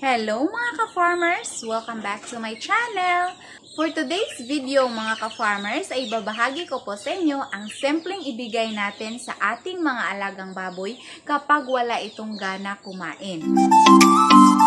Hello mga ka-farmers! Welcome back to my channel! For today's video mga ka-farmers ay babahagi ko po sa inyo ang simpleng ibigay natin sa ating mga alagang baboy kapag wala itong gana kumain. Before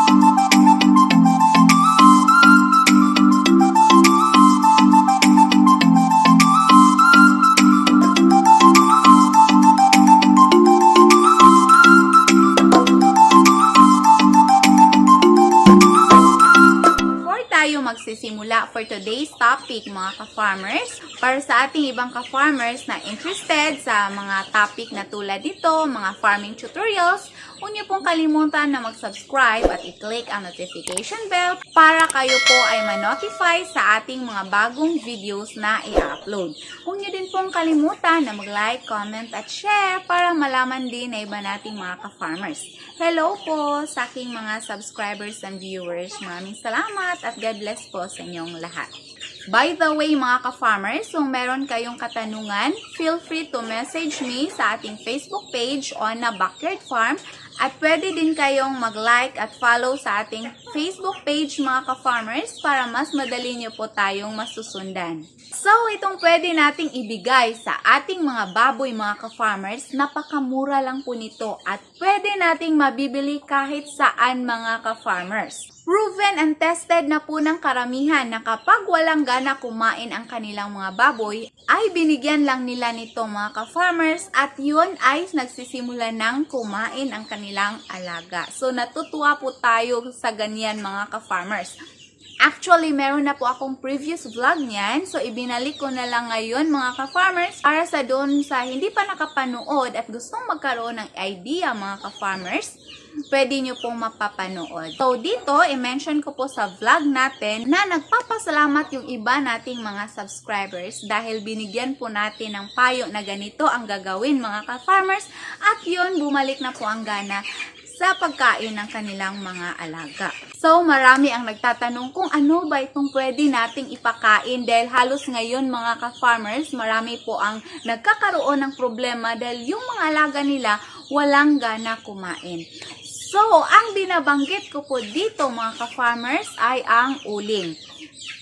topic mga ka-farmers, para sa ating ibang ka-farmers na interested sa mga topic na tulad dito, mga farming tutorials, huwag niyo pong kalimutan na mag-subscribe at i-click ang notification bell para kayo po ay ma-notify sa ating mga bagong videos na i-upload. Huwag niyo din pong kalimutan na mag-like, comment at share para malaman din na iba nating mga ka-farmers. Hello po sa aking mga subscribers and viewers. Maraming salamat at God bless po sa inyong lahat. By the way mga ka-farmers, kung meron kayong katanungan, feel free to message me sa ating Facebook page on na Backyard Farm at pwede din kayong mag-like at follow sa ating Facebook page mga ka-farmers para mas madali nyo po tayong masusundan. So, itong pwede nating ibigay sa ating mga baboy mga ka-farmers, napakamura lang po nito at pwede nating mabibili kahit saan mga ka-farmers. Proven and tested na po ng karamihan na kapag walang gana kumain ang kanilang mga baboy, ay binigyan lang nila nito mga ka-farmers at yun ay nagsisimula ng kumain ang kanilang alaga. So natutuwa po tayo sa ganyan mga ka-farmers. Actually, meron na po akong previous vlog niyan. So, ibinalik ko na lang ngayon mga ka-farmers para sa doon sa hindi pa nakapanood at gustong magkaroon ng idea mga ka-farmers, pwede nyo pong mapapanood. So, dito, i-mention ko po sa vlog natin na nagpapasalamat yung iba nating mga subscribers dahil binigyan po natin ng payo na ganito ang gagawin mga ka-farmers at yun, bumalik na po ang gana sa pagkain ng kanilang mga alaga. So, marami ang nagtatanong kung ano ba itong pwede nating ipakain dahil halos ngayon mga ka-farmers, marami po ang nagkakaroon ng problema dahil yung mga alaga nila walang gana kumain. So, ang binabanggit ko po dito mga ka-farmers ay ang uling.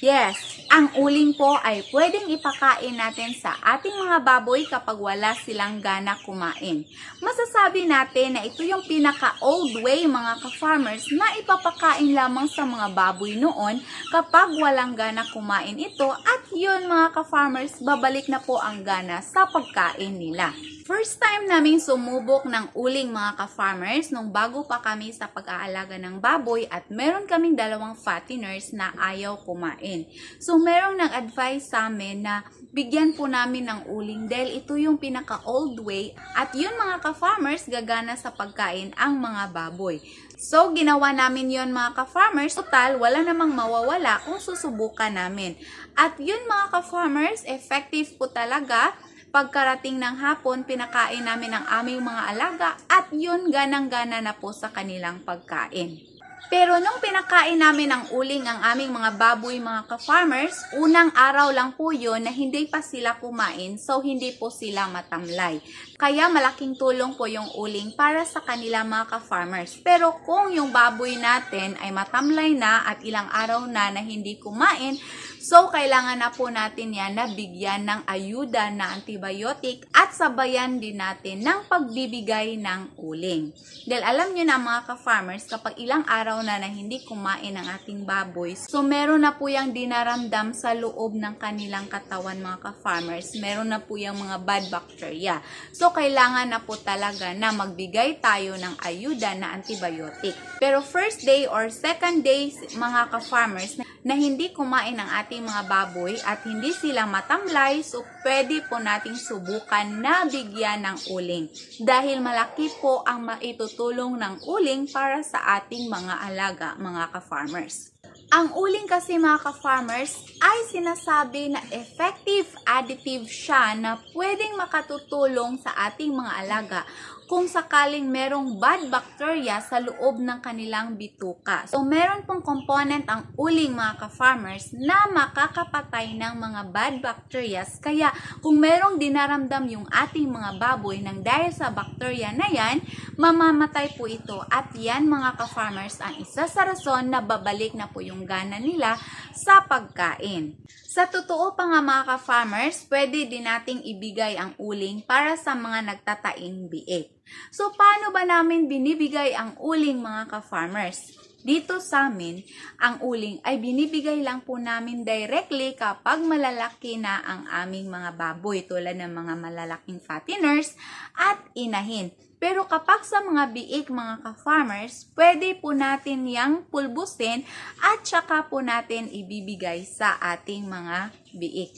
Yes, ang uling po ay pwedeng ipakain natin sa ating mga baboy kapag wala silang gana kumain. Masasabi natin na ito yung pinaka-old way mga ka-farmers na ipapakain lamang sa mga baboy noon kapag walang gana kumain ito at yun mga ka-farmers, babalik na po ang gana sa pagkain nila. First time naming sumubok ng uling mga ka-farmers nung bago pa kami sa pag-aalaga ng baboy at meron kaming dalawang fatteners na ayaw kumain. So merong nag-advise sa amin na bigyan po namin ng uling dahil ito yung pinaka-old way at yun mga ka-farmers gagana sa pagkain ang mga baboy. So, ginawa namin yon mga ka-farmers. Total, wala namang mawawala kung susubukan namin. At yun mga ka-farmers, effective po talaga pagkarating ng hapon, pinakain namin ang aming mga alaga at yun ganang-gana na po sa kanilang pagkain. Pero nung pinakain namin ng uling ang aming mga baboy mga ka-farmers, unang araw lang po yun na hindi pa sila kumain so hindi po sila matamlay. Kaya malaking tulong po yung uling para sa kanila mga ka-farmers. Pero kung yung baboy natin ay matamlay na at ilang araw na na hindi kumain, So, kailangan na po natin yan na bigyan ng ayuda na antibiotic at sabayan din natin ng pagbibigay ng uling. Dahil alam nyo na mga ka-farmers, kapag ilang araw na na hindi kumain ang ating baboy, so meron na po yung dinaramdam sa loob ng kanilang katawan mga ka-farmers. Meron na po yung mga bad bacteria. So, kailangan na po talaga na magbigay tayo ng ayuda na antibiotic. Pero first day or second day mga ka-farmers, na hindi kumain ang ating mga baboy at hindi sila matamlay, so pwede po nating subukan na bigyan ng uling. Dahil malaki po ang maitutulong ng uling para sa ating mga alaga, mga ka-farmers. Ang uling kasi mga ka-farmers ay sinasabi na effective additive siya na pwedeng makatutulong sa ating mga alaga kung sakaling merong bad bacteria sa loob ng kanilang bituka. So, meron pong component ang uling mga ka-farmers na makakapatay ng mga bad bacteria. Kaya, kung merong dinaramdam yung ating mga baboy ng dahil sa bacteria na yan, mamamatay po ito. At yan mga ka-farmers ang isa sa rason na babalik na po yung gana nila sa pagkain. Sa totoo pa nga mga ka-farmers, pwede din nating ibigay ang uling para sa mga nagtataing biik. So, paano ba namin binibigay ang uling mga ka-farmers? Dito sa amin, ang uling ay binibigay lang po namin directly kapag malalaki na ang aming mga baboy tulad ng mga malalaking fatteners at inahin. Pero kapag sa mga biik mga ka-farmers, pwede po natin yang pulbusin at saka po natin ibibigay sa ating mga biik.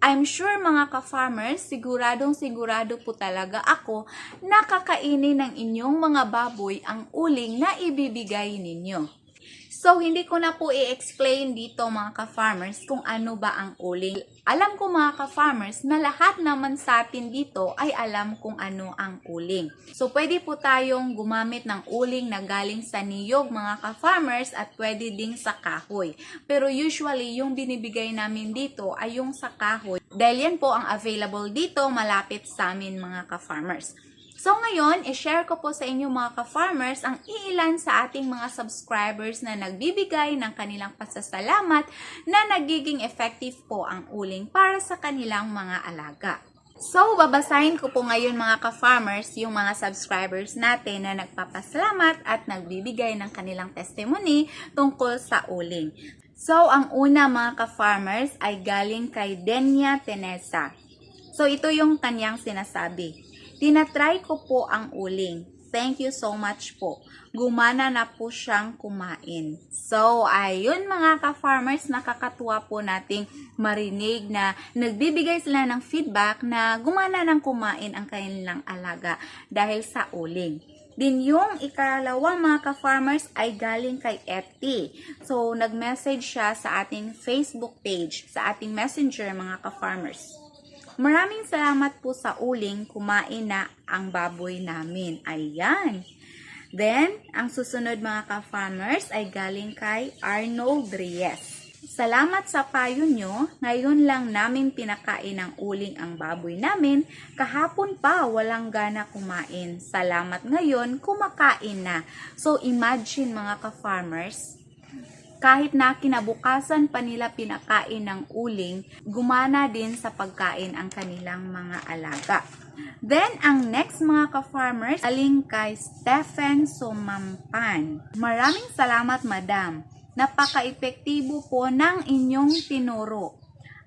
I'm sure mga ka-farmers, siguradong sigurado po talaga ako na kakainin ng inyong mga baboy ang uling na ibibigay ninyo. So, hindi ko na po i-explain dito mga ka-farmers kung ano ba ang uling. Alam ko mga ka-farmers na lahat naman sa atin dito ay alam kung ano ang uling. So, pwede po tayong gumamit ng uling na galing sa niyog mga ka-farmers at pwede ding sa kahoy. Pero usually, yung binibigay namin dito ay yung sa kahoy. Dahil yan po ang available dito malapit sa amin mga ka-farmers. So ngayon, i-share ko po sa inyo mga ka-farmers ang iilan sa ating mga subscribers na nagbibigay ng kanilang pasasalamat na nagiging effective po ang uling para sa kanilang mga alaga. So, babasahin ko po ngayon mga ka-farmers yung mga subscribers natin na nagpapasalamat at nagbibigay ng kanilang testimony tungkol sa uling. So, ang una mga ka-farmers ay galing kay Denya Tenesa. So, ito yung kanyang sinasabi. Tinatry ko po ang uling. Thank you so much po. Gumana na po siyang kumain. So, ayun mga ka-farmers, nakakatuwa po nating marinig na nagbibigay sila ng feedback na gumana ng kumain ang kanilang alaga dahil sa uling. Din yung ikalawang mga ka-farmers ay galing kay Eti. So, nag-message siya sa ating Facebook page, sa ating messenger mga ka-farmers. Maraming salamat po sa uling kumain na ang baboy namin. Ayan. Then, ang susunod mga ka-farmers ay galing kay Arnold Reyes. Salamat sa payo nyo. Ngayon lang namin pinakain ng uling ang baboy namin. Kahapon pa walang gana kumain. Salamat ngayon, kumakain na. So imagine mga ka-farmers, kahit na kinabukasan pa nila pinakain ng uling, gumana din sa pagkain ang kanilang mga alaga. Then, ang next mga ka-farmers, aling kay Stephen Sumampan. Maraming salamat, madam. Napaka-epektibo po ng inyong tinuro.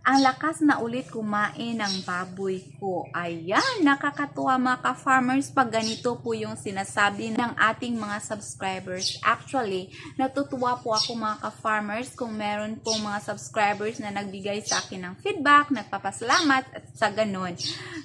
Ang lakas na ulit kumain ng baboy ko. Ayan, nakakatuwa mga ka-farmers pag ganito po yung sinasabi ng ating mga subscribers. Actually, natutuwa po ako mga ka-farmers kung meron po mga subscribers na nagbigay sa akin ng feedback, nagpapasalamat at sa ganun.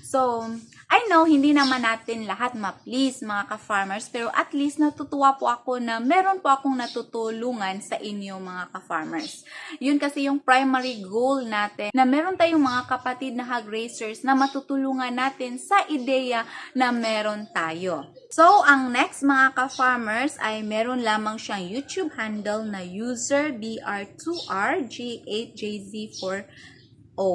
So, I know, hindi naman natin lahat ma-please mga ka-farmers, pero at least natutuwa po ako na meron po akong natutulungan sa inyo mga ka-farmers. Yun kasi yung primary goal natin, na meron tayong mga kapatid na hog racers na matutulungan natin sa ideya na meron tayo. So, ang next mga ka-farmers ay meron lamang siyang YouTube handle na user BR2RG8JZ4O.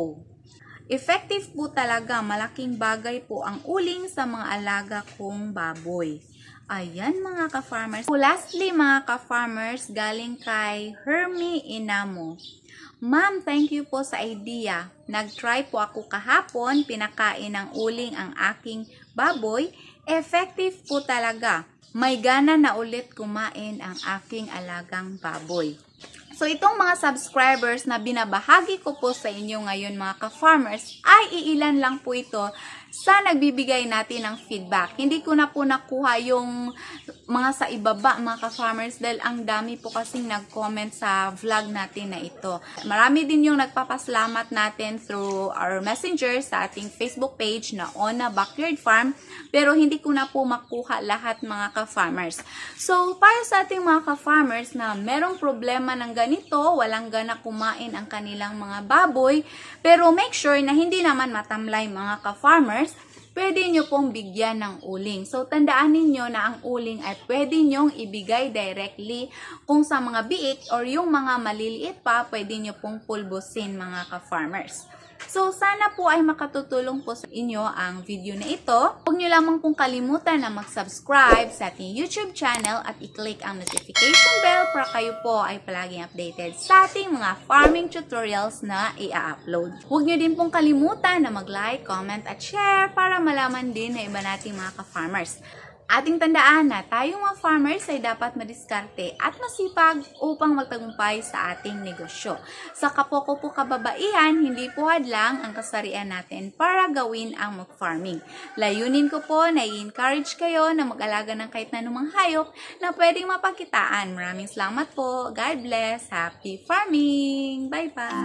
Effective po talaga, malaking bagay po ang uling sa mga alaga kong baboy. Ayan mga ka-farmers. So, lastly mga ka-farmers, galing kay Hermie Inamo. Ma'am, thank you po sa idea. Nag-try po ako kahapon, pinakain ng uling ang aking baboy. Effective po talaga. May gana na ulit kumain ang aking alagang baboy. So, itong mga subscribers na binabahagi ko po sa inyo ngayon mga ka-farmers, ay iilan lang po ito sa nagbibigay natin ng feedback. Hindi ko na po nakuha yung mga sa ibaba mga ka-farmers dahil ang dami po kasing nag-comment sa vlog natin na ito. Marami din yung nagpapasalamat natin through our messenger sa ating Facebook page na Ona Backyard Farm pero hindi ko na po makuha lahat mga ka-farmers. So, para sa ating mga ka-farmers na merong problema ng ganito, walang gana kumain ang kanilang mga baboy, pero make sure na hindi naman matamlay mga ka-farmers, pwede nyo pong bigyan ng uling. So, tandaan ninyo na ang uling ay pwede nyong ibigay directly kung sa mga biik or yung mga maliliit pa, pwede nyo pong pulbusin mga ka-farmers. So, sana po ay makatutulong po sa inyo ang video na ito. Huwag nyo lamang pong kalimutan na mag-subscribe sa ating YouTube channel at i-click ang notification bell para kayo po ay palaging updated sa ating mga farming tutorials na i-upload. Huwag nyo din pong kalimutan na mag-like, comment at share para malaman din na iba nating mga ka-farmers. Ating tandaan na tayong mga farmers ay dapat madiskarte at masipag upang magtagumpay sa ating negosyo. Sa kapoko po kababaihan, hindi po hadlang ang kasarian natin para gawin ang mag-farming. Layunin ko po na i-encourage kayo na mag-alaga ng kahit na anumang hayop na pwedeng mapagkitaan. Maraming salamat po. God bless. Happy farming! Bye-bye!